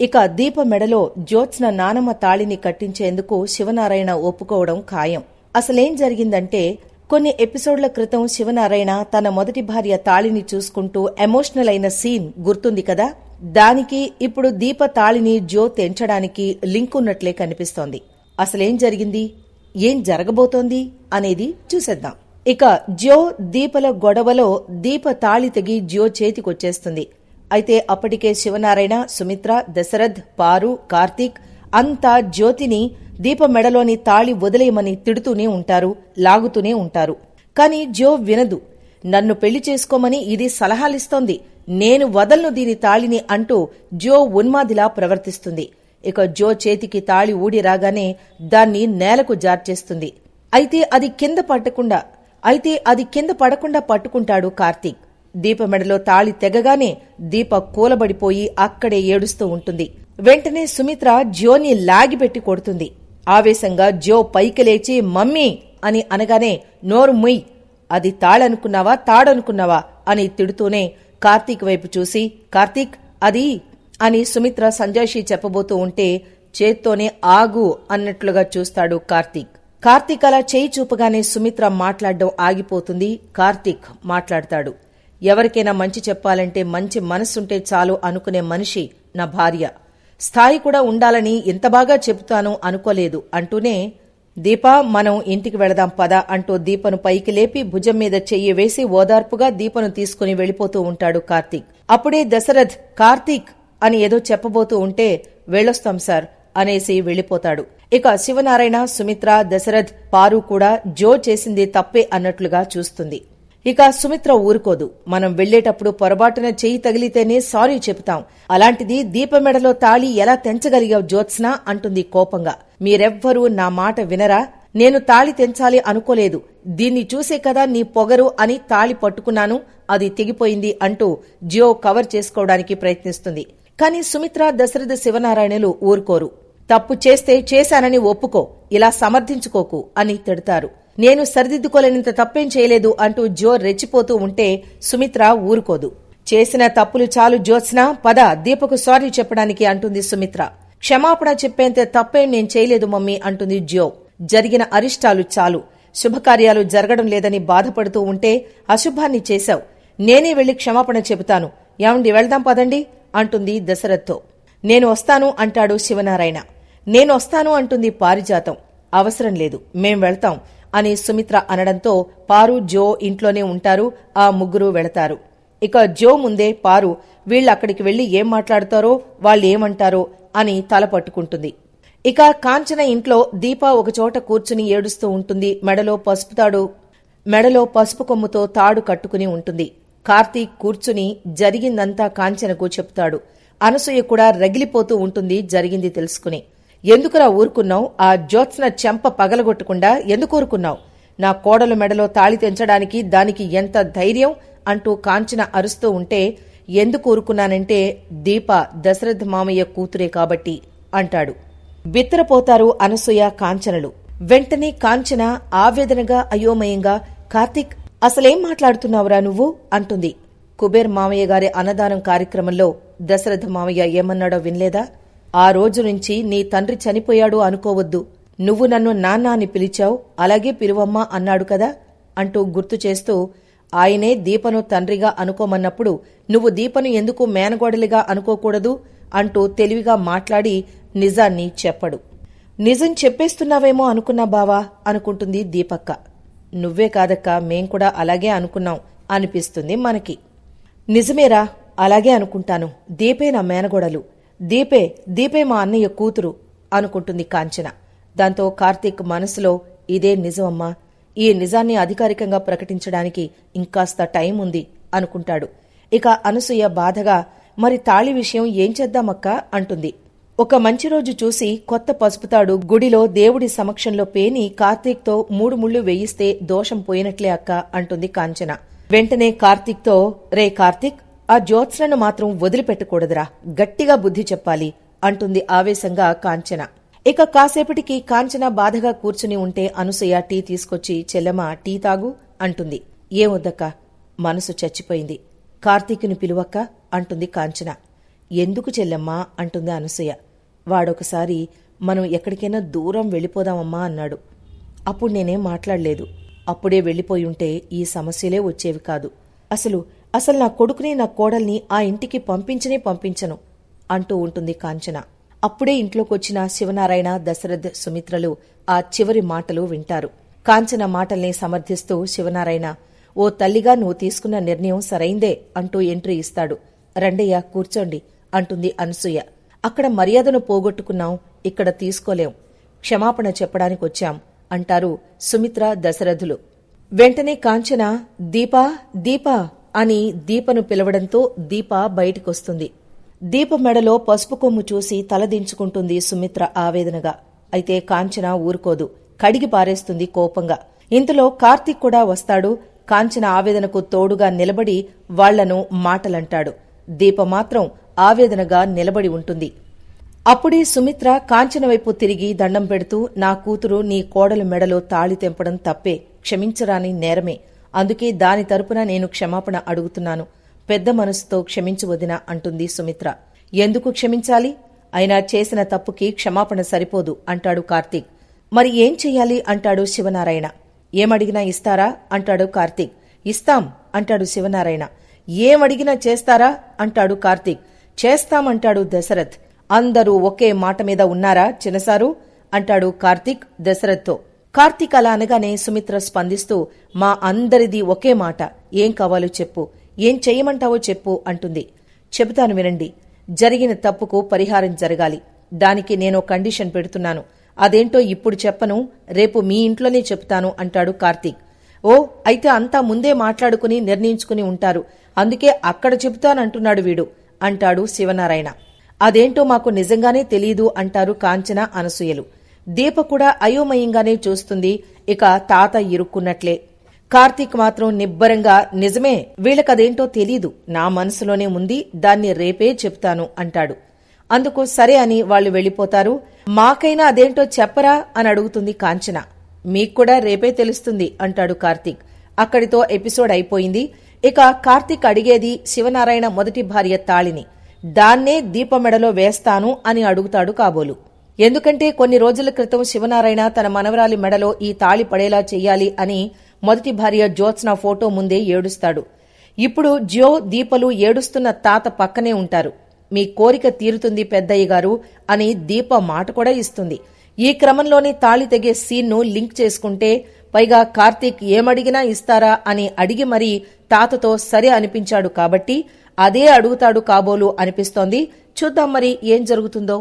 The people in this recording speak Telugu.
ఇక దీప మెడలో జ్యోత్స్న నానమ్మ తాళిని కట్టించేందుకు శివనారాయణ ఒప్పుకోవడం ఖాయం. అసలేం జరిగిందంటే కొన్ని ఎపిసోడ్ల క్రితం శివనారాయణ తన మొదటి భార్య తాళిని చూసుకుంటూ ఎమోషనల్ అయిన సీన్ గుర్తుంది కదా? దానికి ఇప్పుడు దీప తాళిని జో తెంచడానికి లింక్ ఉన్నట్లే కనిపిస్తోంది. అసలేం జరిగింది? ఏం జరగబోతోంది? అనేది చూసేద్దాం. ఇక జ్యో దీపల గొడవలో దీప తాళి తెగి జ్యో చేతికొచ్చేస్తుంది. అయితే అప్పటికే శివనారాయణ సుమిత్ర దశరథ్ పారు కార్తీక్ అంతా జ్యోతిని దీప మెడలోని తాళి వదిలేయమని తిడుతూనే ఉంటారు లాగుతూనే ఉంటారు. కాని జో వినదు. నన్ను పెళ్ళి చేసుకోమని ఇది సలహాలిస్తోంది. నేను వదలను దీని తాళిని అంటూ జో ఉన్మాదిలా ప్రవర్తిస్తుంది. ఇక జో చేతికి తాళి ఊడి రాగానే దాన్ని నేలకు జార్చేస్తుంది. అయితే అది కింద పట్టకుండా అయితే అది కింద పడకుండా పట్టుకుంటాడు కార్తీక్. దీప మెడలో తాళి తెగగానే దీప కూలబడిపోయి అక్కడే ఏడుస్తూ ఉంటుంది. వెంటనే సుమిత్ర జ్యోని లాగిపెట్టి కొడుతుంది. ఆవేశంగా జ్యో పైకి లేచి మమ్మీ అని అనగానే నోరు ముయ్. అది తాళనుకున్నావా తాడనుకున్నావా అని తిడుతూనే కార్తీక్ వైపు చూసి కార్తీక్ అది అని సుమిత్ర సంజాషి చెప్పబోతూ ఉంటే చేత్తోనే ఆగు అన్నట్లుగా చూస్తాడు కార్తీక్. కార్తీక్ అలా చేయి చూపగానే సుమిత్ర మాట్లాడడం ఆగిపోతుంది. కార్తీక్ మాట్లాడతాడు. ఎవరికైనా మంచి చెప్పాలంటే మంచి మనసుంటే చాలు అనుకునే మనిషి నా భార్య. స్థాయి కూడా ఉండాలని ఇంత బాగా చెబుతాను అనుకోలేదు అంటూనే దీపా మనం ఇంటికి వెళదాం పద అంటూ దీపను పైకి లేపి భుజం మీద చెయ్యి వేసి ఓదార్పుగా దీపను తీసుకుని వెళ్ళిపోతూ ఉంటాడు కార్తీక్. అప్పుడే దశరథ్ కార్తీక్ అని ఏదో చెప్పబోతూ ఉంటే వెళ్ళొస్తాం సార్ అనేసి వెళ్ళిపోతాడు ఇక శివనారాయణ సుమిత్ర దశరథ్ పారు కూడా జో చేసింది తప్పే అన్నట్లుగా చూస్తుంది. ఇక సుమిత్ర ఊరుకోదు. మనం వెళ్ళేటప్పుడు పొరపాటున చెయ్యి తగిలితేనే సారీ చెబుతాం. అలాంటిది దీపమెడలో తాళి ఎలా తెంచగలిగావు జ్యోత్స్న? అంటుంది కోపంగా. మీరెవ్వరూ నా మాట వినరా? నేను తాళి తెంచాలి అనుకోలేదు. దీన్ని చూసే కదా నీ పొగరు అని తాళి పట్టుకున్నాను. అది తెగిపోయింది అంటూ జియో కవర్ చేసుకోవడానికి ప్రయత్నిస్తుంది. కాని సుమిత్ర దశరథ శివనారాయణలు ఊరుకోరు. తప్పు చేస్తే చేశానని ఒప్పుకో. ఇలా సమర్థించుకోకు అని తిడతారు. నేను సరిదిద్దుకోలేనంత తప్పేం చేయలేదు అంటూ జో రెచ్చిపోతూ ఉంటే సుమిత్ర ఊరుకోదు. చేసిన తప్పులు చాలు జ్యోత్స్న పద దీపకు సారీ చెప్పడానికి అంటుంది సుమిత్ర. క్షమాపణ చెప్పేంత తప్పేం నేను చేయలేదు మమ్మీ అంటుంది జో. జరిగిన అరిష్టాలు చాలు. శుభకార్యాలు జరగడం లేదని బాధపడుతూ ఉంటే అశుభాన్ని చేశావు. నేనే వెళ్ళి క్షమాపణ చెబుతాను. ఏమండి వెళ్దాం పదండి అంటుంది దశరథ్తో. నేను వస్తాను అంటాడు శివనారాయణ. నేను వస్తాను అంటుంది పారిజాతం. అవసరం లేదు మేం వెళ్తాం. అని సుమిత్ర అనడంతో పారు జో ఇంట్లోనే ఉంటారు ఆ ముగ్గురు వెళతారు. ఇక జో ముందే పారు వీళ్ళక్కడికి వెళ్ళి ఏం మాట్లాడతారో వాళ్ళేమంటారో అని తల పట్టుకుంటుంది. ఇక కాంచన ఇంట్లో దీప ఒకచోట కూర్చుని ఏడుస్తూ ఉంటుంది. మెడలో పసుపు తాడు మెడలో పసుపు కొమ్ముతో తాడు కట్టుకుని ఉంటుంది. కార్తీక్ కూర్చుని జరిగిందంతా కాంచనకు చెప్తాడు. అనసూయ కూడా రగిలిపోతూ ఉంటుంది జరిగింది తెలుసుకుని. ఎందుకురా ఊరుకున్నావు? ఆ జ్యోత్స్న చెంప పగలగొట్టకుండా ఎందుకు ఊరుకున్నావు? నా కోడలు మెడలో తాళి తెంచడానికి దానికి ఎంత ధైర్యం? అంటూ కాంచన అరుస్తూ ఉంటే ఎందుకు ఊరుకున్నానంటే దీప దశరథ మామయ్య కూతురే కాబట్టి అంటాడు. బిత్తరపోతారు అనసూయ కాంచనలు. వెంటనే కాంచన ఆవేదనగా అయోమయంగా కార్తిక్ అసలేం మాట్లాడుతున్నావురా నువ్వు? అంటుంది. కుబేర్ మామయ్య గారి అన్నదానం కార్యక్రమంలో దశరథ మామయ్య ఏమన్నాడో వినలేదా? ఆ రోజు నుంచి నీ తండ్రి చనిపోయాడు అనుకోవద్దు. నువ్వు నన్ను నాన్న అని పిలిచావు అలాగే పిలువమ్మా అన్నాడు కదా? అంటూ గుర్తు చేస్తూ ఆయనే దీపను తండ్రిగా అనుకోమన్నప్పుడు నువ్వు దీపను ఎందుకు మేనగోడలిగా అనుకోకూడదు? అంటూ తెలివిగా మాట్లాడి నిజాన్ని చెప్పడు. నిజం చెప్పేస్తున్నావేమో అనుకున్నా బావా? అనుకుంటుంది దీపక్క. నువ్వే కాదక్క మేం కూడా అలాగే అనుకున్నాం అనిపిస్తుంది మనకి. నిజమేరా? అలాగే అనుకుంటాను. దీపే నా మేనగోడలు. దీపే దీపే మా అన్నయ్య కూతురు అనుకుంటుంది కాంచన. దాంతో కార్తీక్ మనసులో ఇదే నిజమమ్మా. ఈ నిజాన్ని అధికారికంగా ప్రకటించడానికి ఇంకాస్త టైం ఉంది అనుకుంటాడు. ఇక అనసూయ బాధగా మరి తాళి విషయం ఏం చేద్దామక్క? అంటుంది. ఒక మంచి రోజు చూసి కొత్త పసుపుతాడు గుడిలో దేవుడి సమక్షంలో పేని కార్తీక్తో మూడు ముళ్ళు వేయిస్తే దోషం పోయినట్లే అక్క అంటుంది కాంచన. వెంటనే కార్తీక్తో రే కార్తీక్ ఆ జ్యోత్స్నను మాత్రం వదిలిపెట్టకూడదురా. గట్టిగా బుద్ధి చెప్పాలి అంటుంది ఆవేశంగా కాంచన. ఇక కాసేపటికి కాంచన బాధగా కూర్చుని ఉంటే అనసూయ టీ తీసుకొచ్చి చెల్లెమ టీ తాగు అంటుంది. ఏమొద్దక్క మనసు చచ్చిపోయింది. కార్తీకుని పిలువక్క అంటుంది కాంచన. ఎందుకు చెల్లెమ్మా అంటుంది అనసూయ వాడొకసారి మనం ఎక్కడికైనా దూరం వెళ్ళిపోదామమ్మా అన్నాడు. అప్పుడు నేనేం మాట్లాడలేదు. అప్పుడే వెళ్ళిపోయి ఉంటే ఈ సమస్యలే వచ్చేవి కాదు. అసలు అసలు నా కొడుకుని నా కోడల్ని ఆ ఇంటికి పంపించనే పంపించను అంటూ ఉంటుంది కాంచన. అప్పుడే ఇంట్లోకొచ్చిన శివనారాయణ దశరథ్ సుమిత్రలు ఆ చివరి మాటలు వింటారు. కాంచన మాటల్ని సమర్థిస్తూ శివనారాయణ ఓ తల్లిగా నువ్వు తీసుకున్న నిర్ణయం సరైందే అంటూ ఎంట్రీ ఇస్తాడు. రండయ్య కూర్చోండి అంటుంది అనసూయ. అక్కడ మర్యాదను పోగొట్టుకున్నాం ఇక్కడ తీసుకోలేం. క్షమాపణ చెప్పడానికి వచ్చాం అంటారు సుమిత్ర దశరథులు. వెంటనే కాంచన దీపా దీపా అని దీపను పిలవడంతో దీప బయటికొస్తుంది. దీప మెడలో పసుపు కొమ్ము చూసి తలదించుకుంటుంది సుమిత్ర ఆవేదనగా. అయితే కాంచన ఊరుకోదు. కడిగి పారేస్తుంది కోపంగా. ఇంతలో కార్తీక్ కూడా వస్తాడు. కాంచన ఆవేదనకు తోడుగా నిలబడి వాళ్ళను మాటలంటాడు. దీప మాత్రం ఆవేదనగా నిలబడి ఉంటుంది. అప్పుడే సుమిత్ర కాంచన వైపు తిరిగి దండం పెడుతూ నా కూతురు నీ కోడల మెడలో తాళి తెంపడం తప్పే. క్షమించరాని నేరమే. అందుకే దాని తరపున నేను క్షమాపణ అడుగుతున్నాను. పెద్ద మనసుతో క్షమించు వదిన అంటుంది సుమిత్ర. ఎందుకు క్షమించాలి? అయినా చేసిన తప్పుకి క్షమాపణ సరిపోదు అంటాడు కార్తీక్. మరి ఏం చెయ్యాలి? అంటాడు శివనారాయణ. ఏమడిగినా ఇస్తారా? అంటాడు కార్తీక్. ఇస్తాం అంటాడు శివనారాయణ. ఏమడిగినా చేస్తారా? అంటాడు కార్తీక్. చేస్తామంటాడు దశరథ్. అందరూ ఒకే మాట మీద ఉన్నారా చినసారు అంటాడు కార్తీక్ దశరథ్తో. కార్తీక్ అలా అనగానే సుమిత్ర స్పందిస్తూ మా అందరిది ఒకే మాట. ఏం కావాలో చెప్పు. ఏం చెయ్యమంటావో చెప్పు అంటుంది. చెబుతాను వినండి. జరిగిన తప్పుకు పరిహారం జరగాలి. దానికి నేను కండిషన్ పెడుతున్నాను. అదేంటో ఇప్పుడు చెప్పను. రేపు మీ ఇంట్లోనే చెప్తాను అంటాడు కార్తీక్. ఓ అయితే అంతా ముందే మాట్లాడుకుని నిర్ణయించుకుని ఉంటారు. అందుకే అక్కడ చెబుతానంటున్నాడు వీడు అంటాడు శివనారాయణ. అదేంటో మాకు నిజంగానే తెలీదు అంటారు కాంచన అనసూయలు. దీప కూడా అయోమయంగానే చూస్తుంది. ఇక తాత ఇరుక్కున్నట్లే. కార్తీక్ మాత్రం నిబ్బరంగా నిజమే వీళ్ళకదేంటో తెలీదు. నా మనసులోనే ఉంది దాన్ని రేపే చెప్తాను అంటాడు. అందుకు సరే అని వాళ్ళు వెళ్ళిపోతారు మాకైనా అదేంటో చెప్పరా అని అడుగుతుంది కాంచన. మీక్కూడా రేపే తెలుస్తుంది అంటాడు కార్తీక్. అక్కడితో ఎపిసోడ్ అయిపోయింది. ఇక కార్తీక్ అడిగేది శివనారాయణ మొదటి భార్య తాళిని. దాన్నే దీపమెడలో వేస్తాను అని అడుగుతాడు కాబోలు. ఎందుకంటే కొన్ని రోజుల క్రితం శివనారాయణ తన మనవరాలి మెడలో ఈ తాళి పడేలా చెయ్యాలి అని మొదటి భార్య జ్యోత్స్న ఫోటో ముందే ఏడుస్తాడు. ఇప్పుడు జ్యో దీపలు ఏడుస్తున్న తాత పక్కనే ఉంటారు. మీ కోరిక తీరుతుంది పెద్దయ్య గారు అని దీప మాట కూడా ఇస్తుంది. ఈ క్రమంలోనే తాళి తెగే సీన్ను లింక్ చేసుకుంటే పైగా కార్తీక్ ఏమడిగినా ఇస్తారా అని అడిగి మరీ తాతతో సరే అనిపించాడు కాబట్టి అదే అడుగుతాడు కాబోలు అనిపిస్తోంది. చూద్దాం మరి ఏం జరుగుతుందో.